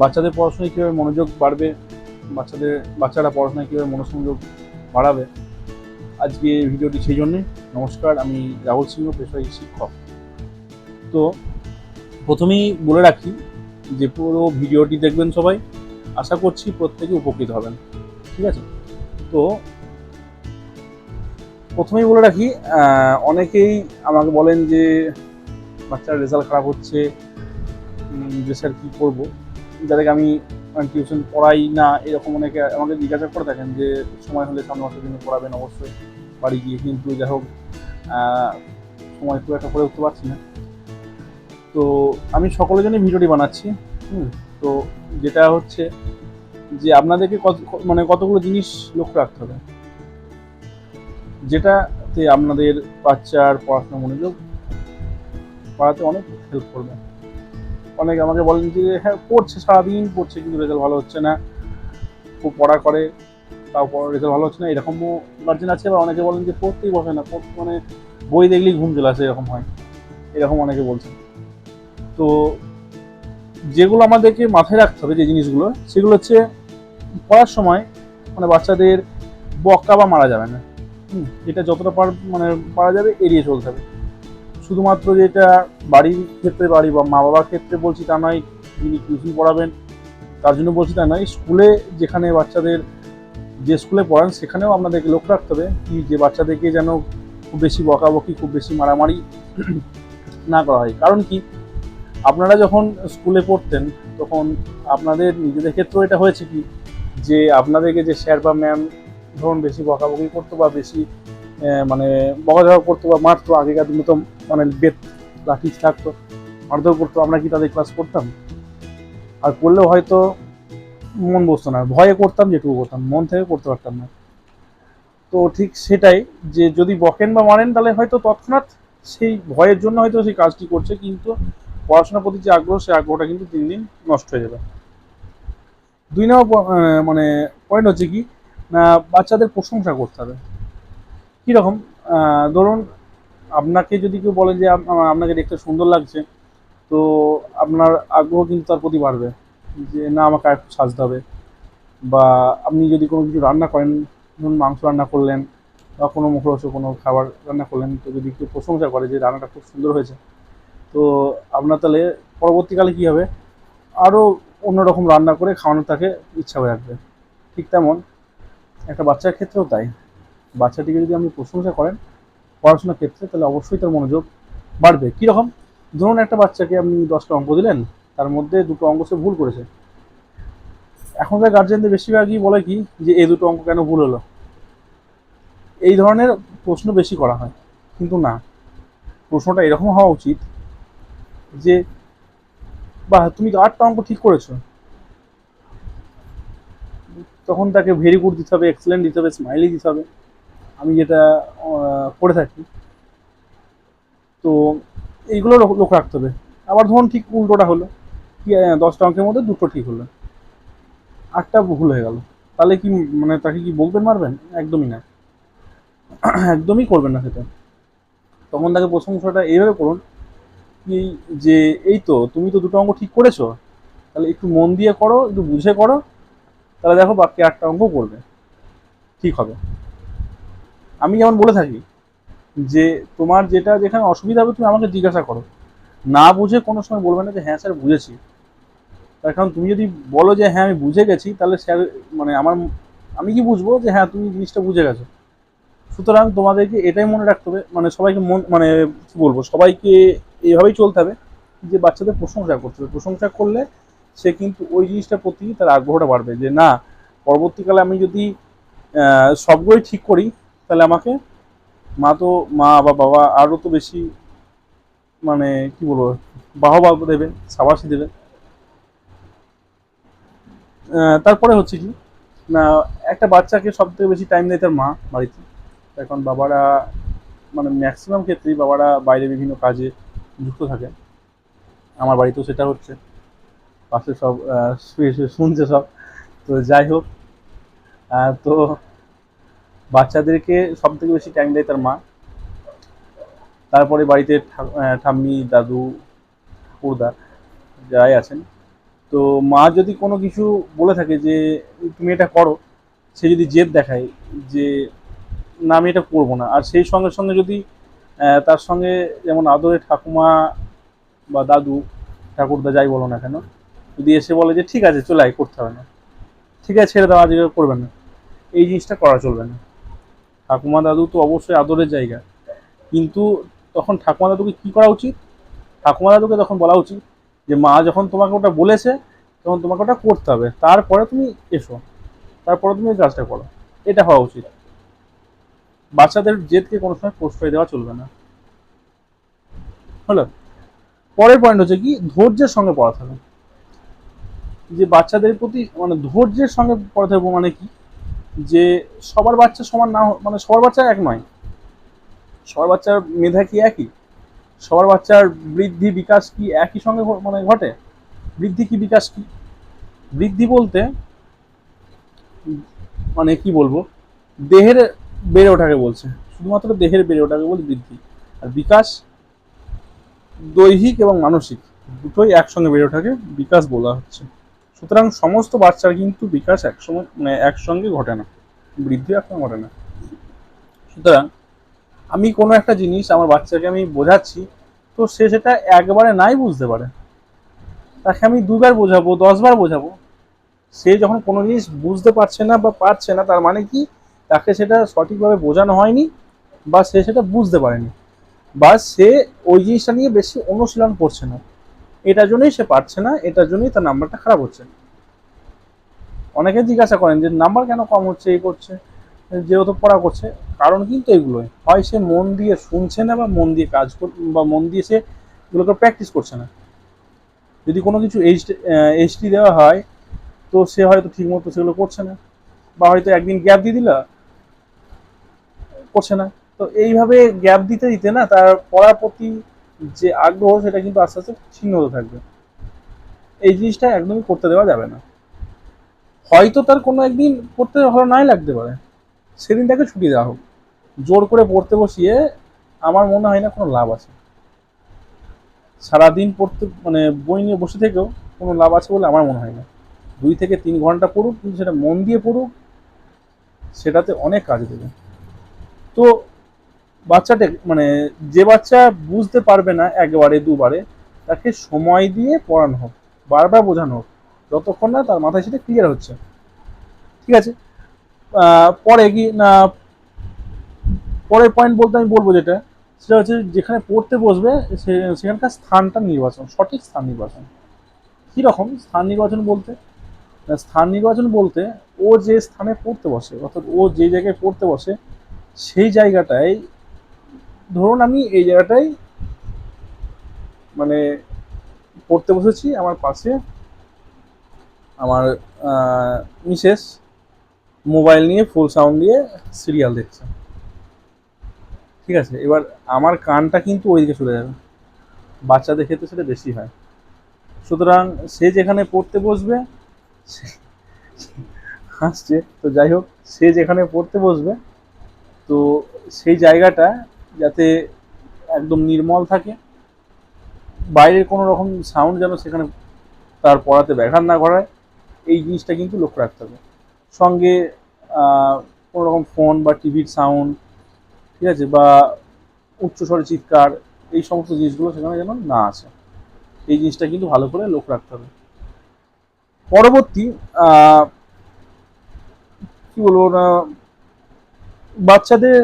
বাচ্চাদের পড়াশোনায় কীভাবে মনোযোগ বাড়বে, বাচ্চাদের, বাচ্চারা পড়াশোনায় কীভাবে মনোসংযোগ বাড়াবে, আজকে ভিডিওটি সেই জন্যে। নমস্কার, আমি রাহুল সিংহ, পেশায় শিক্ষক। তো প্রথমেই বলে রাখি যে পুরো ভিডিওটি দেখবেন সবাই, আশা করছি প্রত্যেকে উপকৃত হবেন। ঠিক আছে? তো প্রথমেই বলে রাখি অনেকেই আমাকে বলেন যে বাচ্চার রেজাল্ট খারাপ হচ্ছে যে স্যার কী করব? যাদেরকে আমি টিউশন পড়াই না, এরকম অনেকে আমাকে জিজ্ঞাসা করে থাকেন যে সময় হলে সামনে মাসের জন্য পড়াবেন অবশ্যই, বাড়ি গিয়ে। কিন্তু যাই হোক সময় খুব একটা করে উঠতে পারছি না। তো আমি সকলের জন্য ভিডিওটি বানাচ্ছি। হুম, তো যেটা হচ্ছে যে আপনাদেরকে কত মানে কতগুলো জিনিস লক্ষ্য রাখতে হবে। যেটাতে আপনাদের বাচ্চার পড়াশোনা মনোযোগ পড়াতে অনেক হেল্প করবে। অনেকে আমাকে বলেন যে হ্যাঁ পড়ছে, সারাদিন পড়ছে, কিন্তু রেজাল্ট ভালো হচ্ছে না। খুব পড়া করে, তাও রেজাল্ট ভালো হচ্ছে না। এরকমও গার্জেন আছে, আবার অনেকে বলেন যে, পড়তেই বসে না। মানে বই দেখলেই ঘুম চলে আসে, এরকম হয়। এরকম অনেকে বলছেন তো যেগুলো আমাদেরকে মাথায় রাখতে হবে, যে জিনিসগুলো, সেগুলো হচ্ছে পড়ার সময় মানে বাচ্চাদের বক্কা বা মারা যাবে না। হুম, এটা যতটা পার মানে পারা যাবে, এড়িয়ে চলতে হবে। শুধুমাত্র যেটা বাড়ির ক্ষেত্রে বাড়ি বা মা বাবার ক্ষেত্রে বলছি তা নয়, যিনি টিউশন পড়াবেন, তার জন্য বলছি তা নয়, স্কুলে যেখানে বাচ্চাদের, যে স্কুলে পড়ান সেখানেও আপনাদেরকে লক্ষ্য রাখতে হবে কি যে বাচ্চাদেরকে যেন খুব বেশি বকাবকি, খুব বেশি মারামারি না করা হয়। কারণ কি? আপনারা যখন স্কুলে পড়তেন, তখন আপনাদের নিজেদের ক্ষেত্রেও এটা হয়েছে কি? যে আপনাদেরকে যে স্যার বা ম্যাম ধরুন বেশি বকাবকি করতো বা বেশি মানে বকাঝকা করতো বা মারতো আগেকার দিনে তো মানে বেত লাঠি থাকতো। মারধর করতো আমরা কি তাদের ক্লাস করতাম? আর করলেও হয়তো মন বসতো না। ভয়ে করতাম, যেটুকু করতাম। মন থেকে করতে পারতাম না। তো ঠিক সেটাই যে যদি বকেন বা মারেন, তাহলে হয়তো তৎক্ষণাৎ সেই ভয়ের জন্য হয়তো সেই কাজটি করছে, কিন্তু পড়াশোনার প্রতি যে আগ্রহ, সেই আগ্রহটা কিন্তু দিন দিন নষ্ট হয়ে যাবে। দুই নম্বর মানে পয়েন্ট হচ্ছে কি বাচ্চাদের প্রশংসা করতে হবে। কীরকম? ধরুন আপনাকে যদি কেউ বলে যে আপ- আপনাকে দেখতে সুন্দর লাগছে, তো আপনার আগ্রহ কিন্তু তার প্রতি বাড়বে যে না, আমাকে আর একটু সাজতে হবে। বা আপনি যদি কোনো কিছু রান্না করেন, ধরুন মাংস রান্না করলেন বা কোনো মুখরোচক কোনো খাবার রান্না করলেন, তো যদি কেউ প্রশংসা করে যে রান্নাটা খুব সুন্দর হয়েছে, তো আপনার তাহলে পরবর্তীকালে কী হবে? আরও অন্যরকম রান্না করে খাওয়ানোর তাকে ইচ্ছা হয়ে রাখবে ঠিক তেমন একটা বাচ্চার ক্ষেত্রেও তাই। বাচ্চাটিকে যদি আপনি প্রশংসা করেন পড়াশোনার ক্ষেত্রে, তাহলে অবশ্যই তার মনোযোগ বাড়বে। কীরকম? ধরুন একটা বাচ্চাকে আপনি দশটা অঙ্ক দিলেন, তার মধ্যে দুটো অঙ্ক সে ভুল করেছে। এখনকার গার্জেনদের বেশিরভাগই বলে কি, যে এই দুটো অঙ্ক কেন ভুল হলো? এই ধরনের প্রশ্ন বেশি করা হয়, কিন্তু না। প্রশ্নটা এরকম হওয়া উচিত যে, বাহ, তুমি তো আটটা অঙ্ক ঠিক করেছ। তখন তাকে ভেরি গুড দিতে হবে এক্সেলেন্ট দিতে হবে স্মাইলি দিতে হবে। আমি যেটা করে থাকি। তো এইগুলো লক্ষ্য রাখতে হবে। আবার ধরুন ঠিক উল্টোটা হলো। কি দশটা অঙ্কের মধ্যে দুটো ঠিক হলো। আটটা ভুল হয়ে গেল। তাহলে কি মানে তাকে কি বলবেন মারবেন? একদমই না। একদমই করবেন না সেটা। তখন তাকে প্রশংসাটা এইভাবে করুন কি, যে এই তো, তুমি তো দুটো অঙ্ক ঠিক করেছ। তাহলে একটু মন দিয়ে করো, একটু বুঝে করো। তাহলে দেখো বাকি আটটা অঙ্ক করবে। ঠিক হবে। আমি যেমন বলে থাকি যে তোমার যেটা যেখানে অসুবিধা হবে তুমি আমাকে জিজ্ঞাসা করো। না বুঝে কোনো সময় বলবে না যে হ্যাঁ স্যার, বুঝেছি। তার কারণ তুমি যদি বলো যে হ্যাঁ আমি বুঝে গেছি, তাহলে স্যার মানে আমার, আমি কি বুঝব যে হ্যাঁ তুমি জিনিসটা বুঝে গেছো। সুতরাং তোমাদেরকে এটাই মনে রাখতে হবে মানে সবাইকে মন মানে কী বলব, সবাইকে এইভাবেই চলতে হবে যে, বাচ্চাদের প্রশংসা করতে হবে। প্রশংসা করলে সে কিন্তু ওই জিনিসটার প্রতি তার আগ্রহটা বাড়বে যে, না, পরবর্তীকালে আমি যদি সবগুলোই ঠিক করি তাহলে আমাকে মা তো মা বা বাবা আরও তো বেশি মানে কি বলব, বাহবা দেবে সাবাসী দেবে তারপরে হচ্ছে কি, না, একটা বাচ্চাকে সব থেকে বেশি টাইম দেয় তার মা বাড়িতে। এখন বাবারা মানে ম্যাক্সিমাম ক্ষেত্রেই বাবারা বাইরে বিভিন্ন কাজে যুক্ত থাকে আমার বাড়িতেও সেটা হচ্ছে। পাশে সব শুয়ে শুয়ে শুনছে সব। তো যাই হোক তো বাচ্চাদেরকে সব থেকে বেশি টাইম দেয় তার মা। তারপরে বাড়িতে ঠাম্মি, দাদু, ঠাকুরদা যারাই আছেন। তো মা যদি কোনো কিছু বলে থাকে যে, তুমি এটা করো, সে যদি জেদ দেখায় যে, না, আমি এটা করব না। আর সেই সঙ্গে সঙ্গে যদি তার সঙ্গে যেমন আদরে ঠাকুমা বা দাদু, ঠাকুরদা যাই বলো না কেন, যদি এসে বলে যে, ঠিক আছে, চলে আয়, করতে হবে না। ঠিক আছে, ছেড়ে দাও আজকে করবে না। এই জিনিসটা করা চলবে না। ঠাকুমা দাদু তো অবশ্যই আদরের জায়গা। কিন্তু তখন ঠাকুমা দাদুকে কী করা উচিত? ঠাকুমা দাদুকে তখন বলা উচিত যে, মা যখন তোমাকে ওটা বলেছে, তখন তোমাকে ওটা করতে হবে। তারপরে তুমি এসো। তারপরে তুমি কাজটা করো। এটা হওয়া উচিত। বাচ্চাদের জেদকে কোনো সময় প্রশ্রয় দেওয়া চলবে না। হলো? পরের পয়েন্ট হচ্ছে কি? ধৈর্যের সঙ্গে পড়াতে হবে। যে বাচ্চাদের প্রতি মানে ধৈর্যের সঙ্গে পড়াতে হবে মানে কি? যে সবার বাচ্চা সমান না মানে সবার বাচ্চা এক নয়। সবার বাচ্চার মেধা কি একই? সবার বাচ্চার বৃদ্ধি, বিকাশ কি একই সঙ্গে মানে ঘটে? বৃদ্ধি কি, বিকাশ কি? বৃদ্ধি বলতে মানে কি বলব? দেহের বেড়ে ওঠাকে বলছে। শুধুমাত্র দেহের বেড়ে ওঠাকে বলছে বৃদ্ধি। আর বিকাশ দৈহিক এবং মানসিক, দুটোই একসঙ্গে বেড়ে ওঠাকে বিকাশ বলা হচ্ছে। সুতরাং সমস্ত বাচ্চার কিন্তু বিকাশ একসঙ্গে মানে একসঙ্গে ঘটে না। বৃদ্ধি একসঙ্গে ঘটে না। সুতরাং আমি কোনো একটা জিনিস আমার বাচ্চাকে আমি বোঝাচ্ছি, তো সে সেটা একবারে নাই বুঝতে পারে। তাকে আমি দুবার বোঝাবো, দশবার বোঝাবো। সে যখন কোনো জিনিস বুঝতে পারছে না বা পারছে না, তার মানে কি? তাকে সেটা সঠিকভাবে বোঝানো হয়নি বা সে সেটা বুঝতে পারেনি। বা সে ওই জিনিসটা নিয়ে বেশি অনুশীলন করছে না। এটার জন্যই সে পারছে না, এটার জন্যই তার নাম্বারটা খারাপ হচ্ছে। অনেকে জিজ্ঞাসা করেন যে, নাম্বার কেন কম হচ্ছে, এই করছে? যেহেতু পড়া করছে, কারণ কিন্তু এগুলোই। হয় সে মন দিয়ে শুনছে না বা মন দিয়ে কাজ কর বা মন দিয়ে সে এগুলোকে প্র্যাকটিস করছে না। যদি কোনো কিছু এইচ এইচটি দেওয়া হয়, তো সে হয়তো ঠিকমতো সেগুলো করছে না। বা হয়তো একদিন গ্যাপ দিয়ে দিল, করছে না। তো এইভাবে গ্যাপ দিতে দিতে না, তার পড়ার প্রতি যে আগ্রহ, সেটা কিন্তু আস্তে আস্তে ছিন্ন হতে থাকবে। এই জিনিসটা একদমই করতে দেওয়া যাবে না। হয়তো তার কোনো একদিন পড়তে ভালো নাই লাগতে পারে। সেদিন তাকে ছুটি দেওয়া হোক। জোর করে পড়তে বসিয়ে আমার মনে হয় না কোনো লাভ আছে। সারাদিন পড়তে মানে বই নিয়ে বসে থেকেও কোনো লাভ আছে বলে আমার মনে হয় না। দুই থেকে তিন ঘণ্টা পড়ুক, কিন্তু সেটা মন দিয়ে পড়ুক, সেটাতে অনেক কাজ দেবে। তো বাচ্চাটা মানে যে বাচ্চা বুঝতে পারবে না একবারে, দুবারে, তাকে সময় দিয়ে পড়ানো হোক, বারবার বোঝানো হোক, যতক্ষণ না তার মাথায় সেটা ক্লিয়ার হচ্ছে। ঠিক আছে? পরে কি, না, পরের পয়েন্ট বলতে আমি বলব যেটা, সেটা হচ্ছে যেখানে পড়তে বসবে সেখানকার স্থানটা নির্বাচন, সঠিক স্থান নির্বাচন। কীরকম? স্থান নির্বাচন বলতে স্থান নির্বাচন বলতে ও যে স্থানে পড়তে বসে, অর্থাৎ ও যে জায়গায় পড়তে বসে, সেই জায়গাটায় ধরুন আমি এই জায়গাটাই মানে পড়তে বসেছি আমার পাশে আমার মিসেস মোবাইল নিয়ে ফুল সাউন্ড দিয়ে সিরিয়াল দেখছে। ঠিক আছে, এবার আমার কানটা কিন্তু ওইদিকে চলে যাবে। বাচ্চাদের ক্ষেত্রে সেটা বেশি হয়। সুতরাং সে যেখানে পড়তে বসবে হাসছে। তো যাই হোক, সে যেখানে পড়তে বসবে, তো সেই জায়গাটা যাতে একদম নির্মল থাকে। বাইরের কোনো রকম সাউন্ড যেন সেখানে তার পড়াতে ব্যাঘাত না করায় এই জিনিসটা কিন্তু লক্ষ্য রাখতে হবে। সঙ্গে কোনো রকম ফোন বা টিভির সাউন্ড ঠিক আছে, বা উচ্চস্বরে চিৎকার, এই সমস্ত জিনিসগুলো সেখানে যেন না আসে। এই জিনিসটা কিন্তু ভালো করে লক্ষ্য রাখতে হবে। পরবর্তী কি বলব না, বাচ্চাদের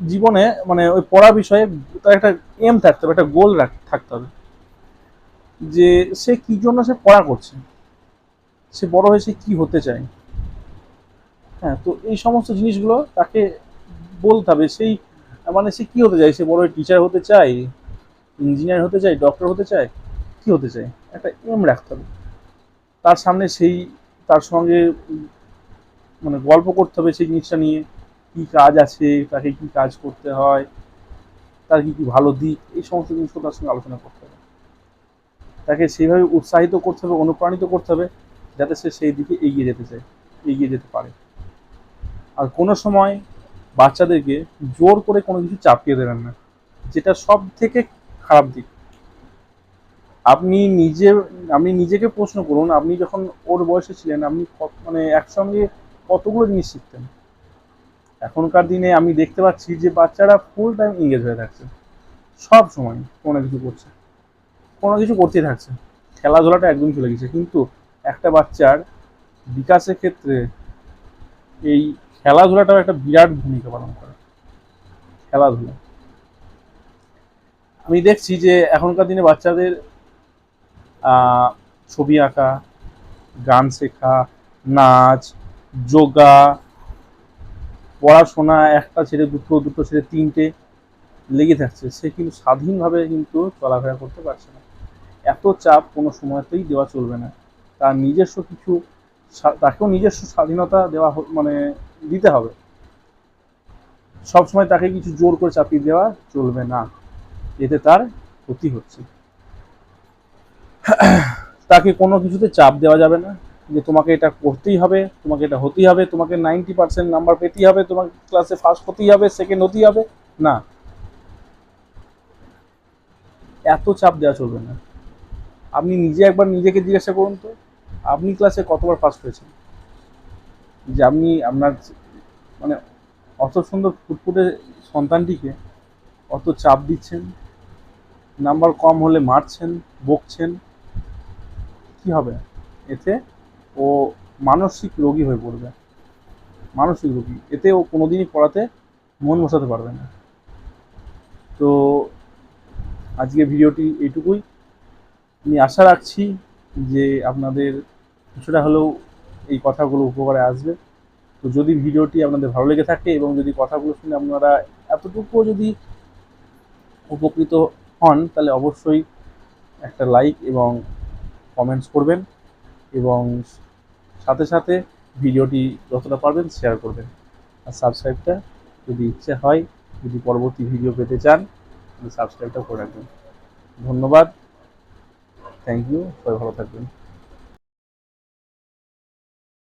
জীবনে মানে ওই পড়া বিষয়ে তার একটা এম থাকতে হবে, একটা গোল থাকতে হবে। যে সে কি জন্য সে পড়া করছে? সে বড় হয়ে সে কি হতে চায়? হ্যাঁ তো এই সমস্ত জিনিসগুলো তাকে বলতে হবে, সেই মানে সে কি হতে চায়? সে বড় টিচার হতে চায়? ইঞ্জিনিয়ার হতে চায়? ডক্টর হতে চায়? কি হতে চায়? একটা এম রাখতে হবে। তার সামনে সেই, তার সঙ্গে মানে গল্প করতে হবে সেই জিনিসটা নিয়ে। কি কাজ আছে, তাকে কি কাজ করতে হয়, তার কি কি ভালো দিক, এই সমস্ত জিনিসগুলো তার সঙ্গে আলোচনা করতে হবে। তাকে সেইভাবে উৎসাহিত করতে হবে, অনুপ্রাণিত করতে হবে, যাতে সে সেই দিকে এগিয়ে যেতে চায়, এগিয়ে যেতে পারে। আর কোনো সময় বাচ্চাদেরকে জোর করে কোনো কিছু চাপিয়ে দেবেন না, যেটা সব থেকে খারাপ দিক। আপনি নিজে, আপনি নিজেকে প্রশ্ন করুন, আপনি যখন ওর বয়সে ছিলেন, আপনি মানে একসঙ্গে কতগুলো জিনিস শিখতেন? এখনকার দিনে আমি দেখতে পাচ্ছি যে বাচ্চারা ফুল টাইম এঙ্গেজ হয়ে থাকছে। সব সময় কোনো কিছু করছে। কোনো কিছু করতেই থাকছে। খেলাধুলাটা একদম চলে গেছে। কিন্তু একটা বাচ্চার বিকাশের ক্ষেত্রে এই খেলাধুলাটাও একটা বিরাট ভূমিকা পালন করে। খেলাধুলা। আমি দেখছি যে এখনকার দিনে বাচ্চাদের ছবি আঁকা, গান শেখা, নাচ, যোগা পড়াশোনা একটা ছেড়ে, দুটো দুটো ছেড়ে, তিনটে লেগে থাকছে, সে কিন্তু স্বাধীনভাবে কিন্তু চলাফেরা করতে পারছে না। এত চাপ কোনো সময়তেই দেওয়া চলবে না। তার নিজস্ব কিছু তাকেও নিজস্ব স্বাধীনতা দেওয়া মানে দিতে হবে। সবসময় তাকে কিছু জোর করে চাপিয়ে দেওয়া চলবে না। এতে তার ক্ষতি হচ্ছে। তাকে কোনো কিছুতে চাপ দেওয়া যাবে না। যে তোমাকে এটা করতেই হবে, তোমাকে এটা হতেই হবে, তোমাকে নাইনটি পার্সেন্ট নাম্বার পেতেই হবে, তোমাকে ক্লাসে ফার্স্ট হতেই হবে সেকেন্ড হতেই হবে, না। এত চাপ দেওয়া চলবে না। আপনি নিজে একবার নিজেকে জিজ্ঞাসা করুন তো, আপনি ক্লাসে কতবার ফার্স্ট হয়েছেন? যে আপনি আপনার মানে অত সুন্দর ফুটফুটে সন্তানটিকে অত চাপ দিচ্ছেন নাম্বার কম হলে মারছেন, বকছেন, কি হবে? এতে ও মানসিক রোগী হয়ে পড়বে। মানসিক রোগী। এতে ও কোনোদিনই পড়াতে মন বসাতে পারবে না। তো আজকে ভিডিওটি এইটুকুই। আমি আশা রাখছি যে আপনাদের কিছুটা হলেও এই কথাগুলো উপকারে আসবে। তো যদি ভিডিওটি আপনাদের ভালো লেগে থাকে এবং যদি কথাগুলো শুনে আপনারা এতটুকুও যদি উপকৃত হন, তাহলে অবশ্যই একটা লাইক এবং কমেন্টস করবেন। এবং সাথে সাথে ভিডিওটি যতটা পারবেন শেয়ার করবেন। আর সাবস্ক্রাইবটা যদি ইচ্ছে হয়, যদি পরবর্তী ভিডিও পেতে চান, তাহলে সাবস্ক্রাইবটা করে রাখবেন। ধন্যবাদ। থ্যাংক ইউ সবাই ভালো থাকবেন।